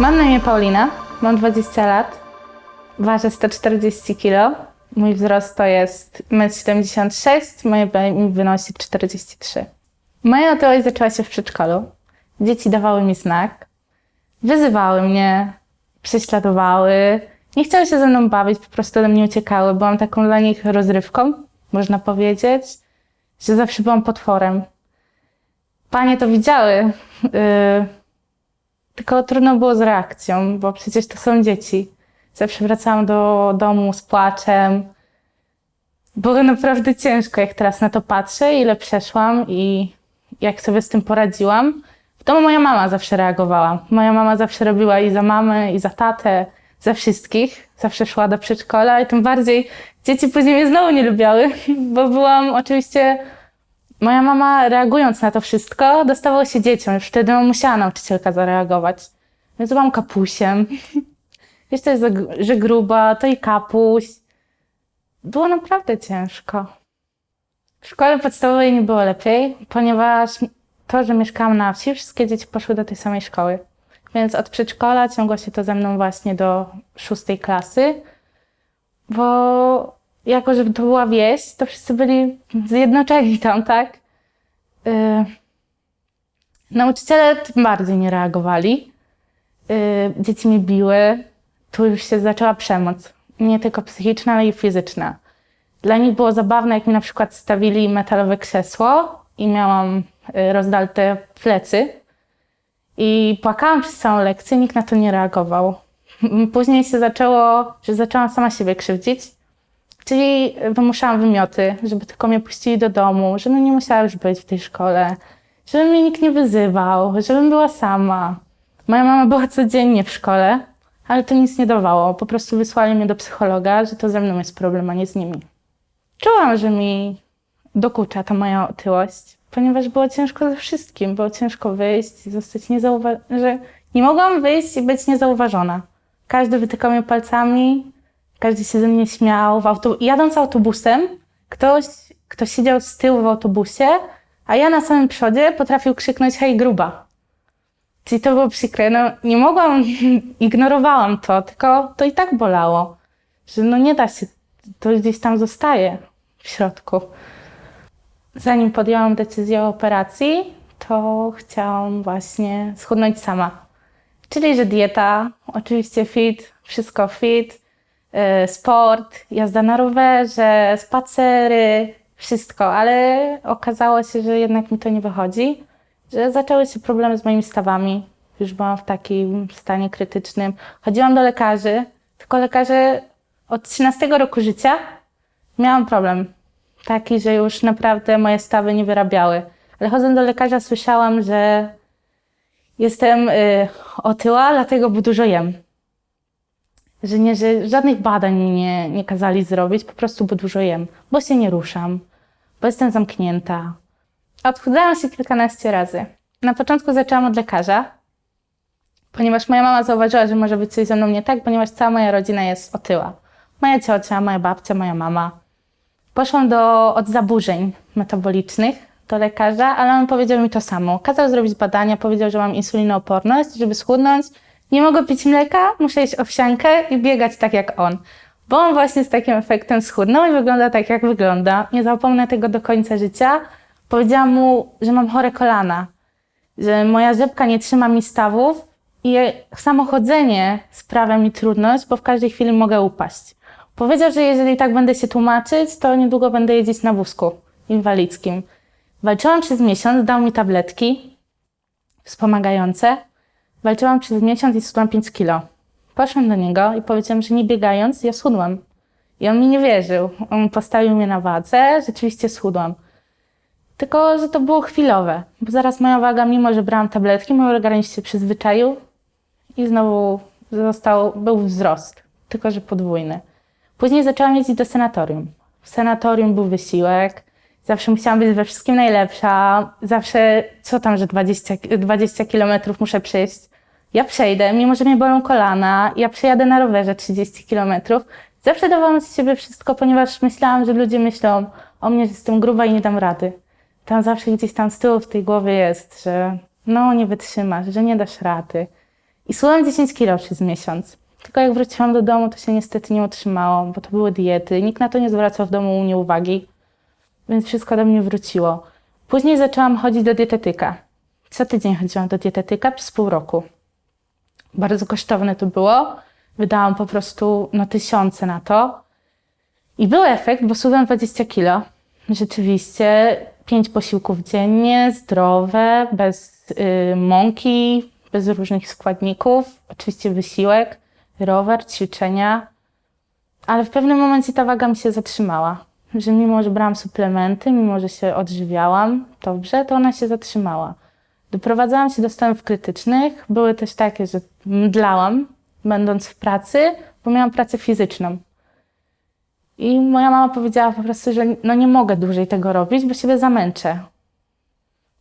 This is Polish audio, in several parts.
Mam na imię Paulina, mam 20 lat, ważę 140 kg. Mój wzrost to jest 1,76 m, moje BMI wynosi 43. Moja otyłość zaczęła się w przedszkolu. Dzieci dawały mi znak, wyzywały mnie, prześladowały, nie chciały się ze mną bawić, po prostu ode mnie uciekały. Byłam taką dla nich rozrywką, można powiedzieć, że zawsze byłam potworem. Panie to widziały, yy, tylko trudno było z reakcją, bo przecież to są dzieci. Zawsze wracałam do domu z płaczem. Było naprawdę ciężko, jak teraz na to patrzę, ile przeszłam i jak sobie z tym poradziłam. W domu moja mama zawsze reagowała. Moja mama zawsze robiła i za mamę, i za tatę, za wszystkich. Zawsze szła do przedszkola i tym bardziej dzieci później mnie znowu nie lubiały, bo byłam oczywiście moja mama reagując na to wszystko, dostawało się dzieciom. Już wtedy musiała nauczycielka zareagować. Więc byłam kapusiem. Wiesz, to jest, że gruba, to i kapuś. Było naprawdę ciężko. W szkole podstawowej nie było lepiej, ponieważ to, że mieszkałam na wsi, wszystkie dzieci poszły do tej samej szkoły. Więc od przedszkola ciągło się to ze mną właśnie do szóstej klasy, bo jako, że to była wieś, to wszyscy byli zjednoczeni tam, tak? Yy, nauczyciele tym bardziej nie reagowali. Yy, dzieci mnie biły. Tu już się zaczęła przemoc. Nie tylko psychiczna, ale i fizyczna. Dla nich było zabawne, jak mi na przykład stawili metalowe krzesło i miałam yy, rozdarte plecy. I płakałam przez całą lekcję, nikt na to nie reagował. Później się zaczęło, że zaczęłam sama siebie krzywdzić. Czyli wymuszałam wymioty, żeby tylko mnie puścili do domu, żebym nie musiała już być w tej szkole, żeby mnie nikt nie wyzywał, żebym była sama. Moja mama była codziennie w szkole, ale to nic nie dawało. Po prostu wysłali mnie do psychologa, że to ze mną jest problem, a nie z nimi. Czułam, że mi dokucza ta moja otyłość, ponieważ było ciężko ze wszystkim. Było ciężko wyjść i zostać niezauważona, nie mogłam wyjść i być niezauważona. Każdy wytykał mnie palcami, każdy się ze mnie śmiał. W. Jadąc autobusem, ktoś, kto siedział z tyłu w autobusie, a ja na samym przodzie potrafił krzyknąć hej gruba. Czyli to było przykre. No, nie mogłam, ignorowałam to, tylko to i tak bolało. Że no nie da się, to gdzieś tam zostaje w środku. Zanim podjęłam decyzję o operacji, to chciałam właśnie schudnąć sama. Czyli, że dieta, oczywiście fit, wszystko fit, sport, jazda na rowerze, spacery, wszystko, ale okazało się, że jednak mi to nie wychodzi, że zaczęły się problemy z moimi stawami. Już byłam w takim stanie krytycznym. Chodziłam do lekarzy, tylko lekarze od 13 roku życia miałam problem. Taki, że już naprawdę moje stawy nie wyrabiały. Ale chodząc do lekarza słyszałam, że jestem y, otyła, dlatego dużo jem. Że, nie, że żadnych badań nie, nie kazali zrobić, po prostu bo dużo jem, bo się nie ruszam, bo jestem zamknięta. Odchudzałam się kilkanaście razy. Na początku zaczęłam od lekarza, ponieważ moja mama zauważyła, że może być coś ze mną nie tak, ponieważ cała moja rodzina jest otyła. Moja ciocia, moja babcia, moja mama. Poszłam do, od zaburzeń metabolicznych do lekarza, ale on powiedział mi to samo. Kazał zrobić badania, powiedział, że mam insulinooporność, żeby schudnąć. Nie mogę pić mleka, muszę jeść owsiankę i biegać tak jak on. Bo on właśnie z takim efektem schudnął i wygląda tak, jak wygląda. Nie zapomnę tego do końca życia. Powiedziałam mu, że mam chore kolana, że moja rzepka nie trzyma mi stawów i samo chodzenie sprawia mi trudność, bo w każdej chwili mogę upaść. Powiedział, że jeżeli tak będę się tłumaczyć, to niedługo będę jeździć na wózku inwalidzkim. Walczyłam przez miesiąc, dał mi tabletki wspomagające. Walczyłam przez miesiąc i schudłam 5 kilo. Poszłam do niego i powiedziałam, że nie biegając, ja schudłam. I on mi nie wierzył. On postawił mnie na wadze, rzeczywiście schudłam. Tylko, że to było chwilowe, bo zaraz moja waga, mimo że brałam tabletki, mój organizm się przyzwyczaił i znowu został, był wzrost, tylko że podwójny. Później zaczęłam jeździć do senatorium. W senatorium był wysiłek, zawsze musiałam być we wszystkim najlepsza, zawsze co tam, że 20, 20 kilometrów muszę przejść. Ja przejdę, mimo że mnie bolą kolana, ja przejadę na rowerze 30 kilometrów. Zawsze dawałam z siebie wszystko, ponieważ myślałam, że ludzie myślą o mnie, że jestem gruba i nie dam rady. Tam zawsze gdzieś tam z tyłu w tej głowie jest, że no nie wytrzymasz, że nie dasz rady. I schudłam 10 kilo przez miesiąc. Tylko jak wróciłam do domu, to się niestety nie utrzymało, bo to były diety. Nikt na to nie zwracał w domu u mnie uwagi, więc wszystko do mnie wróciło. Później zaczęłam chodzić do dietetyka. Co tydzień chodziłam do dietetyka przez pół roku. Bardzo kosztowne to było. Wydałam po prostu no, tysiące na to. I był efekt, bo schudłam 20 kilo. Rzeczywiście, pięć posiłków dziennie, zdrowe, bez y, mąki, bez różnych składników. Oczywiście wysiłek, rower, ćwiczenia. Ale w pewnym momencie ta waga mi się zatrzymała. Że mimo, że brałam suplementy, mimo, że się odżywiałam dobrze, to ona się zatrzymała. Doprowadzałam się do stanów krytycznych. Były też takie, że mdlałam, będąc w pracy, bo miałam pracę fizyczną. I moja mama powiedziała po prostu, że no nie mogę dłużej tego robić, bo siebie zamęczę.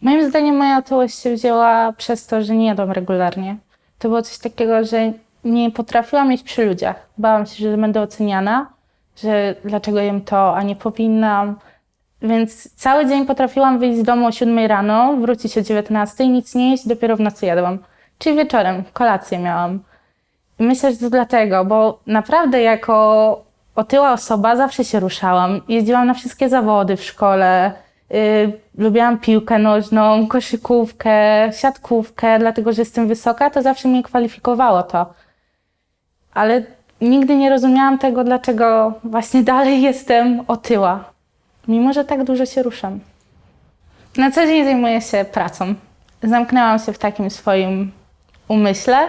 Moim zdaniem moja otyłość się wzięła przez to, że nie jadłam regularnie. To było coś takiego, że nie potrafiłam mieć przy ludziach. Bałam się, że będę oceniana, że dlaczego jem to, a nie powinnam. Więc cały dzień potrafiłam wyjść z domu o 7 rano, wrócić o 19 i nic nie jeść, dopiero w nocy jadłam. Czyli wieczorem, kolację miałam. I myślę, że to dlatego, bo naprawdę jako otyła osoba zawsze się ruszałam. Jeździłam na wszystkie zawody w szkole. Yy, lubiłam piłkę nożną, koszykówkę, siatkówkę, dlatego że jestem wysoka, to zawsze mnie kwalifikowało to. Ale nigdy nie rozumiałam tego, dlaczego właśnie dalej jestem otyła, mimo że tak dużo się ruszam. Na co dzień zajmuję się pracą. Zamknęłam się w takim swoim umyśle,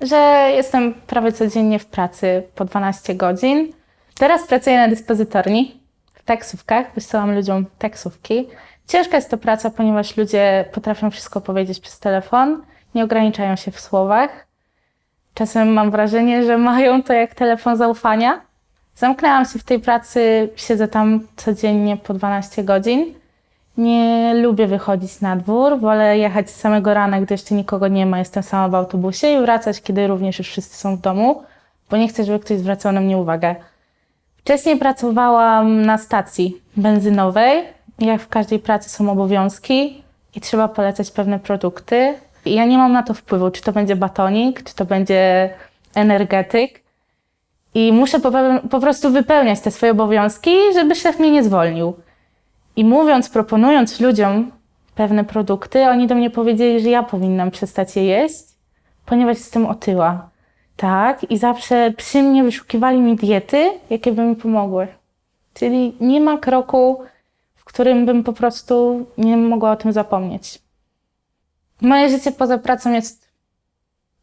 że jestem prawie codziennie w pracy po 12 godzin. Teraz pracuję na dyspozytorni w taksówkach, wysyłam ludziom taksówki. Ciężka jest to praca, ponieważ ludzie potrafią wszystko powiedzieć przez telefon, nie ograniczają się w słowach. Czasem mam wrażenie, że mają to jak telefon zaufania. Zamknęłam się w tej pracy, siedzę tam codziennie po 12 godzin. Nie lubię wychodzić na dwór, wolę jechać z samego rana, gdy jeszcze nikogo nie ma, jestem sama w autobusie i wracać, kiedy również już wszyscy są w domu, bo nie chcę, żeby ktoś zwracał na mnie uwagę. Wcześniej pracowałam na stacji benzynowej. Jak w każdej pracy są obowiązki i trzeba polecać pewne produkty. I ja nie mam na to wpływu, czy to będzie batonik, czy to będzie energetyk. I muszę po, po prostu wypełniać te swoje obowiązki, żeby szef mnie nie zwolnił. I mówiąc, proponując ludziom pewne produkty, oni do mnie powiedzieli, że ja powinnam przestać je jeść, ponieważ jestem otyła. Tak, i zawsze przy mnie wyszukiwali mi diety, jakie by mi pomogły. Czyli nie ma kroku, w którym bym po prostu nie mogła o tym zapomnieć. Moje życie poza pracą jest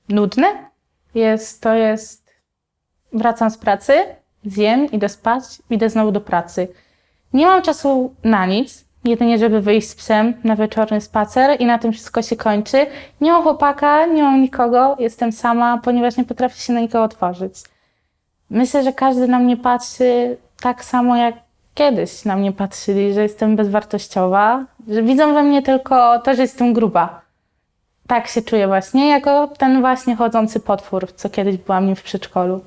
nudne. Jest, to jest, wracam z pracy, zjem, idę spać, idę znowu do pracy. Nie mam czasu na nic, jedynie żeby wyjść z psem na wieczorny spacer i na tym wszystko się kończy. Nie mam chłopaka, nie mam nikogo, jestem sama, ponieważ nie potrafię się na nikogo otworzyć. Myślę, że każdy na mnie patrzy tak samo jak kiedyś na mnie patrzyli, że jestem bezwartościowa, że widzą we mnie tylko to, że jestem gruba. Tak się czuję właśnie, jako ten właśnie chodzący potwór, co kiedyś byłam nim w przedszkolu.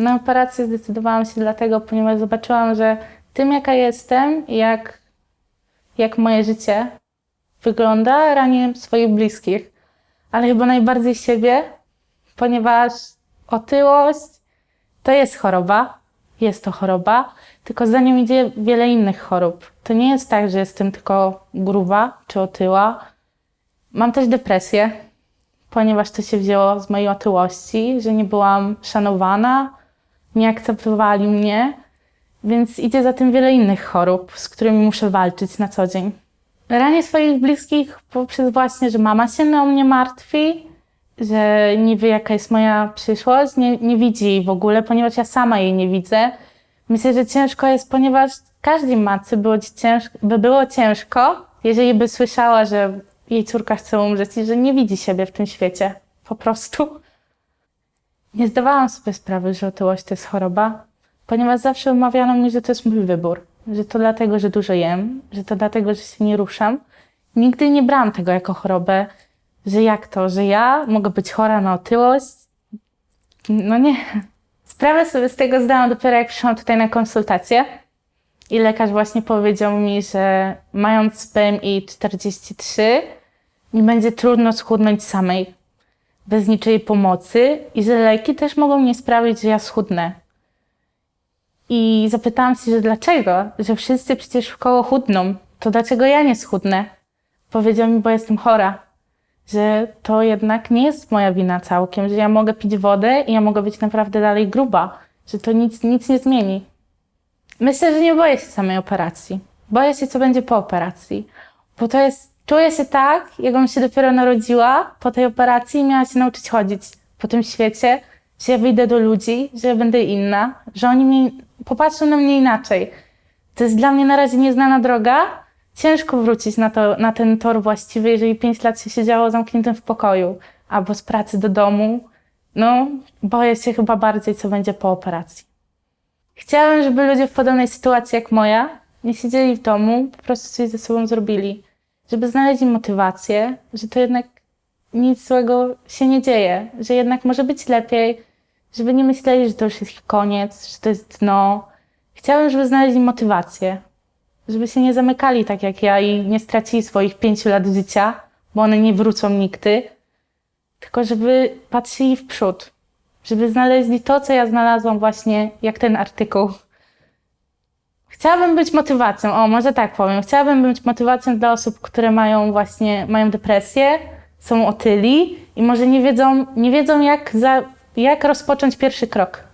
Na operację zdecydowałam się dlatego, ponieważ zobaczyłam, że tym, jaka jestem jak, jak moje życie wygląda, ranię swoich bliskich, ale chyba najbardziej siebie, ponieważ otyłość to jest choroba, jest to choroba, tylko za nią idzie wiele innych chorób. To nie jest tak, że jestem tylko gruba czy otyła. Mam też depresję, ponieważ to się wzięło z mojej otyłości, że nie byłam szanowana, nie akceptowali mnie więc idzie za tym wiele innych chorób, z którymi muszę walczyć na co dzień. Ranię swoich bliskich poprzez właśnie, że mama się o mnie martwi, że nie wie, jaka jest moja przyszłość, nie, nie widzi jej w ogóle, ponieważ ja sama jej nie widzę. Myślę, że ciężko jest, ponieważ każdej matce było ciężko, by było ciężko, jeżeli by słyszała, że jej córka chce umrzeć i że nie widzi siebie w tym świecie. Po prostu. Nie zdawałam sobie sprawy, że otyłość to jest choroba ponieważ zawsze umawiano mi, że to jest mój wybór, że to dlatego, że dużo jem, że to dlatego, że się nie ruszam. Nigdy nie brałam tego jako chorobę, że jak to, że ja mogę być chora na otyłość. No nie. Sprawę sobie z tego zdałam dopiero jak przyszłam tutaj na konsultację i lekarz właśnie powiedział mi, że mając BMI 43 mi będzie trudno schudnąć samej, bez niczyjej pomocy i że leki też mogą nie sprawić, że ja schudnę. I zapytałam się, że dlaczego? Że wszyscy przecież w koło chudną. To dlaczego ja nie schudnę? Powiedział mi, bo jestem chora. Że to jednak nie jest moja wina całkiem, że ja mogę pić wodę i ja mogę być naprawdę dalej gruba. Że to nic, nic nie zmieni. Myślę, że nie boję się samej operacji. Boję się, co będzie po operacji. Bo to jest, czuję się tak, jakbym się dopiero narodziła po tej operacji i miała się nauczyć chodzić po tym świecie, że ja wyjdę do ludzi, że ja będę inna, że oni mnie, popatrzą na mnie inaczej. To jest dla mnie na razie nieznana droga. Ciężko wrócić na, to, na ten tor właściwy, jeżeli pięć lat się siedziało zamkniętym w pokoju albo z pracy do domu. No, boję się chyba bardziej, co będzie po operacji. Chciałabym, żeby ludzie w podobnej sytuacji jak moja nie siedzieli w domu, po prostu coś ze sobą zrobili. Żeby znaleźli motywację, że to jednak nic złego się nie dzieje, że jednak może być lepiej, żeby nie myśleli, że to już jest koniec, że to jest dno. Chciałabym, żeby znaleźli motywację, żeby się nie zamykali tak jak ja i nie stracili swoich pięciu lat życia, bo one nie wrócą nigdy, tylko żeby patrzyli w przód, żeby znaleźli to, co ja znalazłam właśnie, jak ten artykuł. Chciałabym być motywacją, o może tak powiem, chciałabym być motywacją dla osób, które mają właśnie, mają depresję, są otyli i może nie wiedzą, nie wiedzą jak, za, jak rozpocząć pierwszy krok.